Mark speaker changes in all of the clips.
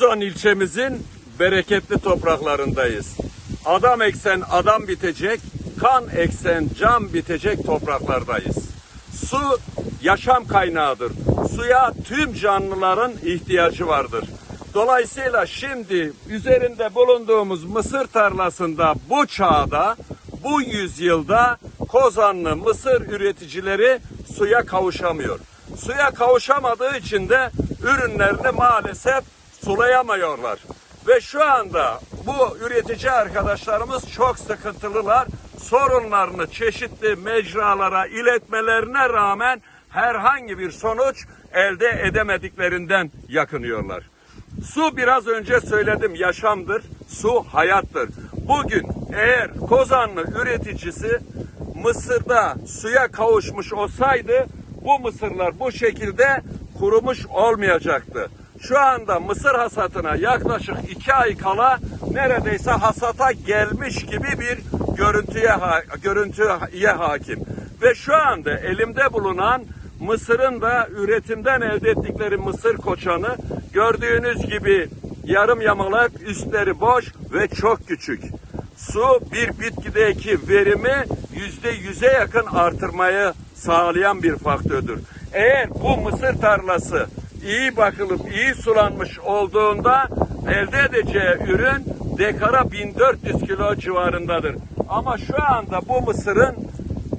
Speaker 1: Kozan ilçemizin bereketli topraklarındayız. Adam eksen adam bitecek, kan eksen can bitecek topraklardayız. Su yaşam kaynağıdır. Suya tüm canlıların ihtiyacı vardır. Dolayısıyla şimdi üzerinde bulunduğumuz mısır tarlasında bu çağda, bu yüzyılda Kozanlı mısır üreticileri suya kavuşamıyor. Suya kavuşamadığı için de ürünlerini maalesef sulayamıyorlar. Ve şu anda bu üretici arkadaşlarımız çok sıkıntılılar. Sorunlarını çeşitli mecralara iletmelerine rağmen herhangi bir sonuç elde edemediklerinden yakınıyorlar. Su biraz önce söyledim yaşamdır, su hayattır. Bugün eğer Kozanlı üreticisi Mısır'da suya kavuşmuş olsaydı bu mısırlar bu şekilde kurumuş olmayacaktı. Şu anda mısır hasatına yaklaşık iki ay kala neredeyse hasata gelmiş gibi bir görüntüye görüntüye hakim. Ve şu anda elimde bulunan Mısır'ın da üretimden elde ettikleri mısır koçanı gördüğünüz gibi yarım yamalak üstleri boş ve çok küçük. Su bir bitkideki verimi yüzde yüze yakın artırmayı sağlayan bir faktördür. Eğer bu mısır tarlası iyi bakılıp iyi sulanmış olduğunda elde edeceği ürün dekara 1400 kilo civarındadır. Ama şu anda bu mısırın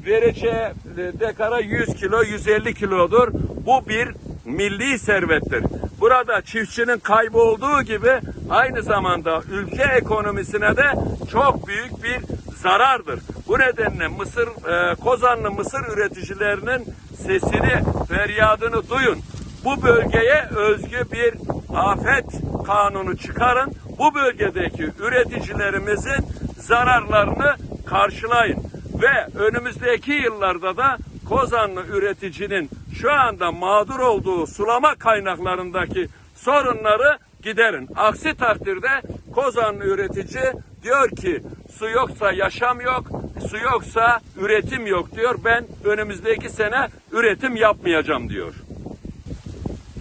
Speaker 1: vereceği e, dekara 100 kilo 150 kilodur. Bu bir milli servettir. Burada çiftçinin kaybı olduğu gibi aynı zamanda ülke ekonomisine de çok büyük bir zarardır. Bu nedenle Mısır e, Kozanlı mısır üreticilerinin sesini, feryadını duyun. Bu bölgeye özgü bir afet kanunu çıkarın. Bu bölgedeki üreticilerimizin zararlarını karşılayın ve önümüzdeki yıllarda da Kozanlı üreticinin şu anda mağdur olduğu sulama kaynaklarındaki sorunları giderin. Aksi takdirde Kozanlı üretici diyor ki su yoksa yaşam yok, su yoksa üretim yok diyor. Ben önümüzdeki sene üretim yapmayacağım diyor.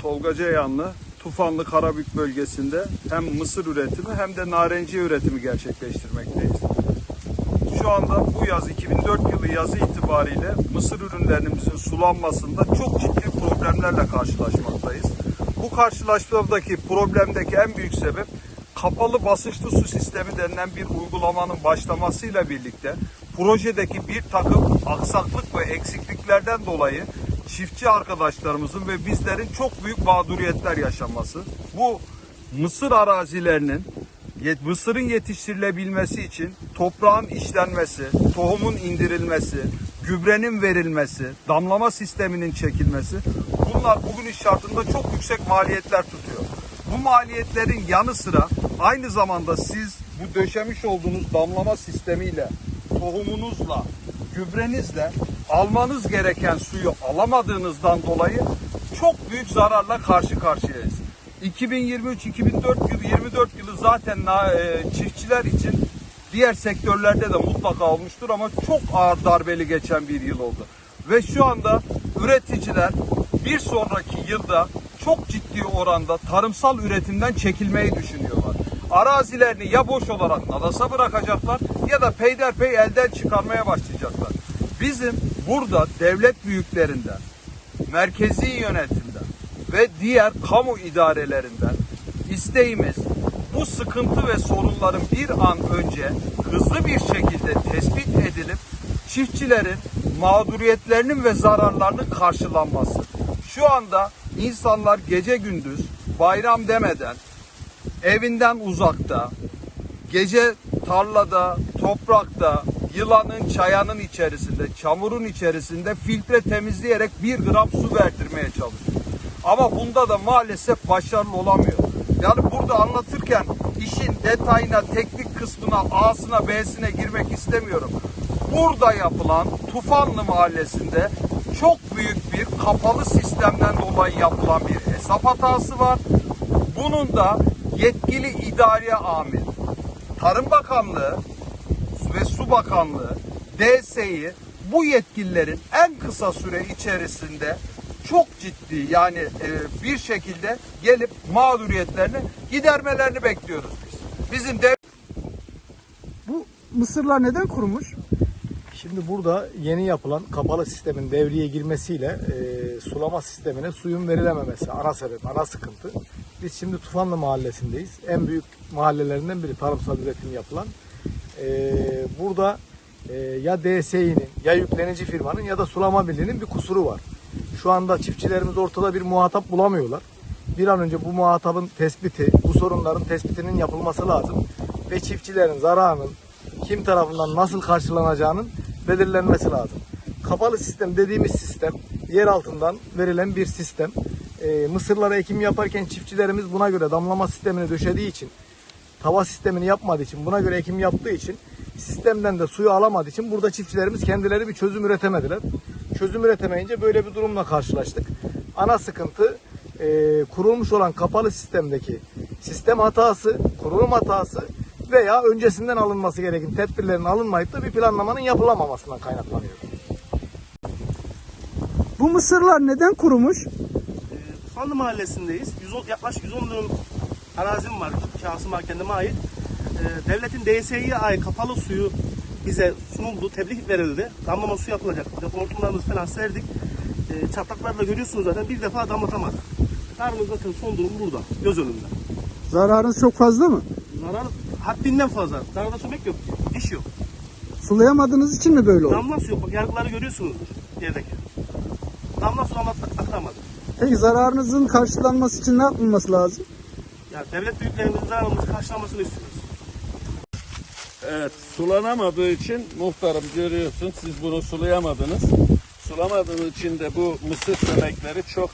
Speaker 2: Tolga Ceyhanlı, Tufanlı Karabük bölgesinde hem mısır üretimi hem de narenciye üretimi gerçekleştirmekteyiz. Şu anda bu yaz 2004 yılı yazı itibariyle mısır ürünlerimizin sulanmasında çok ciddi problemlerle karşılaşmaktayız. Bu karşılaşmadaki problemdeki en büyük sebep kapalı basınçlı su sistemi denilen bir uygulamanın başlamasıyla birlikte projedeki bir takım aksaklık ve eksikliklerden dolayı çiftçi arkadaşlarımızın ve bizlerin çok büyük mağduriyetler yaşaması. Bu mısır arazilerinin mısırın yetiştirilebilmesi için toprağın işlenmesi, tohumun indirilmesi, gübrenin verilmesi, damlama sisteminin çekilmesi bunlar bugün şartında çok yüksek maliyetler tutuyor. Bu maliyetlerin yanı sıra aynı zamanda siz bu döşemiş olduğunuz damlama sistemiyle, tohumunuzla, gübrenizle almanız gereken suyu alamadığınızdan dolayı çok büyük zararla karşı karşıyayız. 2023-2024 yılı 24 yılı zaten e, çiftçiler için diğer sektörlerde de mutlaka olmuştur ama çok ağır darbeli geçen bir yıl oldu. Ve şu anda üreticiler bir sonraki yılda çok ciddi oranda tarımsal üretimden çekilmeyi düşünüyorlar. Arazilerini ya boş olarak nadasa bırakacaklar ya da peyderpey elden çıkarmaya başlayacaklar. Bizim burada devlet büyüklerinden, merkezi yönetimden ve diğer kamu idarelerinden isteğimiz bu sıkıntı ve sorunların bir an önce hızlı bir şekilde tespit edilip çiftçilerin mağduriyetlerinin ve zararlarının karşılanması. Şu anda insanlar gece gündüz bayram demeden evinden uzakta, gece tarlada, toprakta, yılanın, çayanın içerisinde, çamurun içerisinde filtre temizleyerek bir gram su verdirmeye çalışıyor. Ama bunda da maalesef başarılı olamıyor. Yani burada anlatırken işin detayına, teknik kısmına, A'sına, B'sine girmek istemiyorum. Burada yapılan Tufanlı Mahallesi'nde çok büyük bir kapalı sistemden dolayı yapılan bir hesap hatası var. Bunun da yetkili idare amir, Tarım Bakanlığı ve Su Bakanlığı, DSİ bu yetkililerin en kısa süre içerisinde çok ciddi yani e, bir şekilde gelip mağduriyetlerini gidermelerini bekliyoruz biz. Bizim dev
Speaker 3: Bu mısırlar neden kurumuş?
Speaker 4: Şimdi burada yeni yapılan kapalı sistemin devreye girmesiyle e, sulama sistemine suyun verilememesi ana sebep, ana sıkıntı. Biz şimdi Tufanlı mahallesindeyiz. En büyük mahallelerinden biri tarımsal üretim yapılan. E, burada e, ya DSİ'nin ya yüklenici firmanın ya da sulama birliğinin bir kusuru var. Şu anda çiftçilerimiz ortada bir muhatap bulamıyorlar. Bir an önce bu muhatabın tespiti, bu sorunların tespitinin yapılması lazım. Ve çiftçilerin zararının kim tarafından nasıl karşılanacağının belirlenmesi lazım. Kapalı sistem dediğimiz sistem yer altından verilen bir sistem. Ee, mısırlara ekim yaparken çiftçilerimiz buna göre damlama sistemini döşediği için tava sistemini yapmadığı için buna göre ekim yaptığı için sistemden de suyu alamadığı için burada çiftçilerimiz kendileri bir çözüm üretemediler. Çözüm üretemeyince böyle bir durumla karşılaştık. Ana sıkıntı e, kurulmuş olan kapalı sistemdeki sistem hatası, kurulum hatası veya öncesinden alınması gereken tedbirlerin alınmayıp da bir planlamanın yapılamamasından kaynaklanıyor.
Speaker 3: Bu mısırlar neden kurumuş?
Speaker 5: Fanlı Mahallesi'ndeyiz. 110, yaklaşık 110 dönüm arazim var. Şahsım var kendime ait. Ee, devletin DSİ'ye ait kapalı suyu bize sunuldu. Tebliğ verildi. Damlama su yapılacak. Biz de hortumlarımızı falan serdik. Ee, çatlakları da görüyorsunuz zaten. Bir defa damlatamadık. Tarımın zaten son durum burada. Göz önünde.
Speaker 3: Zararınız çok fazla mı?
Speaker 5: Zarar haddinden fazla. Zararda sömek yok. İş yok.
Speaker 3: Sulayamadığınız için mi böyle oldu?
Speaker 5: Damla su yok. Bak yargıları görüyorsunuzdur yerdeki. Damla su damlat aktarmadı.
Speaker 3: Peki zararınızın karşılanması için ne yapılması lazım?
Speaker 5: Yani devlet büyüklerimizin zararımızı karşılamasını istiyoruz.
Speaker 1: Evet, sulanamadığı için muhtarım görüyorsun siz bunu sulayamadınız. Sulamadığınız için de bu mısır semekleri çok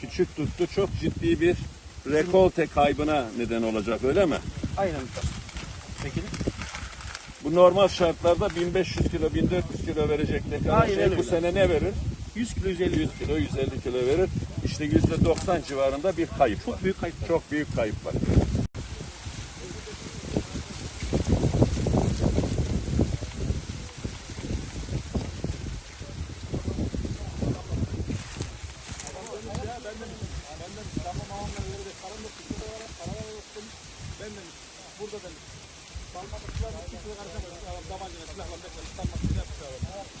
Speaker 1: küçük tuttu. Çok ciddi bir rekolte kaybına neden olacak öyle mi?
Speaker 5: Aynen. Peki.
Speaker 1: Bu normal şartlarda 1500 kilo, 1400 kilo verecek
Speaker 5: Aynen
Speaker 1: şey. Bu sene ne verir?
Speaker 5: 100 kilo 150
Speaker 1: kilo 150 kilo verir. İşte yüzde 90 civarında bir kayıp.
Speaker 5: Çok var. büyük kayıp. Var.
Speaker 1: Çok büyük kayıp var.
Speaker 5: burada demiş. Parmaklıklar bir kısmı karışamıyor. Tabancayla silahla beklemiş. Parmaklıklar yapışıyor.